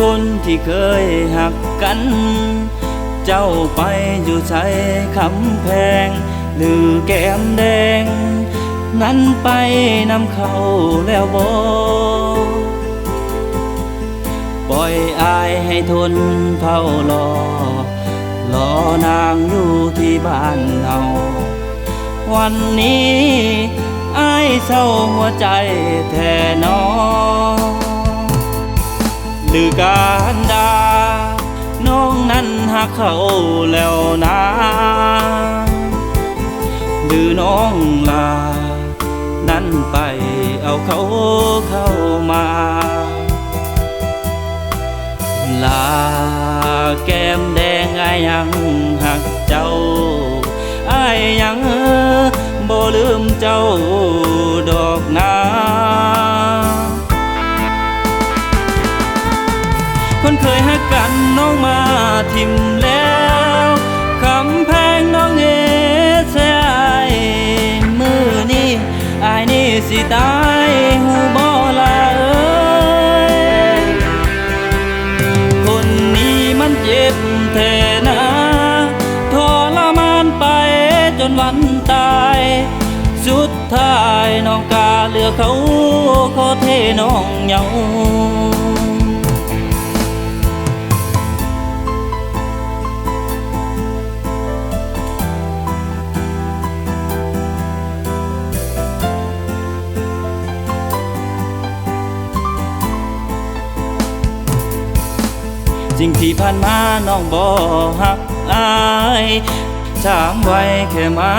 คนที่เคยหักกัน เจ้าไปอยู่ใช้คำแพง หรือแก้มแดง นั้นไปนำเขาแล้วบอปล่อยอายให้ทนเฝ้ารอรอนางอยู่ที่บ้านเฮาวันนี้อายเศร้าหัวใจแท่นอ หรือการดาน้องนั้นหักเขาแล้วนะหรือน้องลา นั้นไปเอาเขาเข้ามา ลาแก้มแดงอายังหักเจ้าอายยังบ่ลืมเจ้า ทิมแล้วคำแพงน้องเอเสียอายมือนี้อายนี่สิตายหูบ่ละเอ้ยคนนี้มันเจ็บแท้นะทรมานไปจนวันตายสุดท้ายน้องกาเหลือเขาขอเทน้องเหงา สิ่งที่ผ่านมาน้องบ่หักอายถามไว้แค่มา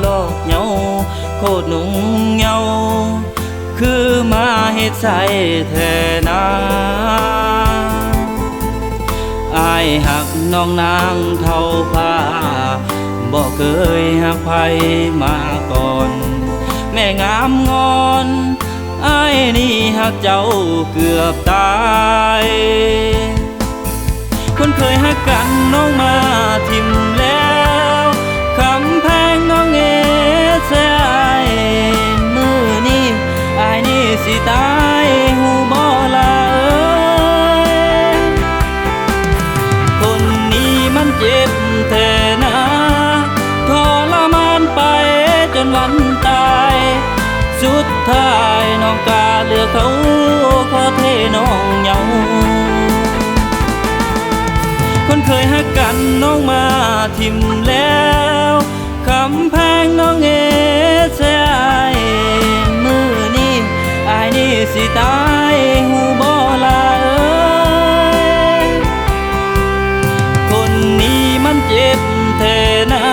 หลอกเหงาโคตรหนุ่งเหงาคือมาเฮ็ดใส่แทนาอายหักน้องนางเท่าผ้าบ่เคยหักใครมาก่อน แม่งามงอนอายนี่หักเจ้าเกือบตาย เคยหักกันน้องมาทิมแล้วคำแพงน้องเอเสยอายมือนี้อายนี่สิตายหูบ่ละเอ้ยคนนี้มันเจ็บแท้นะทรมานไปจนวันตาย สุดท้ายน้องกาเลือกเขาขอเทน้องเหงา องมาทิมแล้วคำแพงน้องเอเสียอายมือนี้อายนี่สิตายหูบ่ละเอ้ยคนนี้มันเจ็บแท้นะ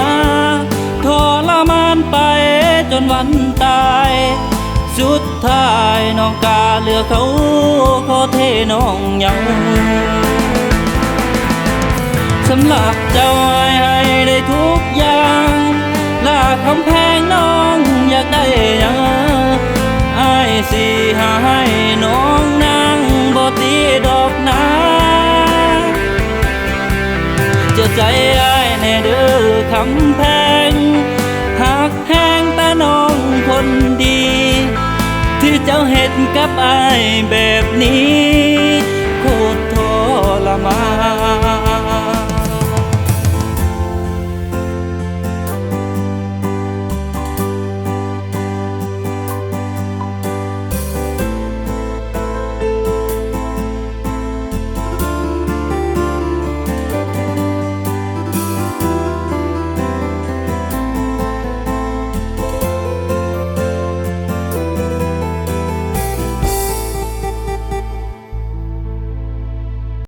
ทรมานไปจนวันตาย สุดท้ายน้องกาเหลือเขาขอเทน้องเหง สำหรับเจ้าให้ให้ได้ทุกอย่างลาคำแพงน้องอยากได้ยังไอ้สิหาให้น้องนางบ่ตีดอกนาจะใจไอ้ายแน่เด้อคำแพงหักแพงแต่น้องคนดี ที่เจ้าเห็นกับไอ้แบบนี้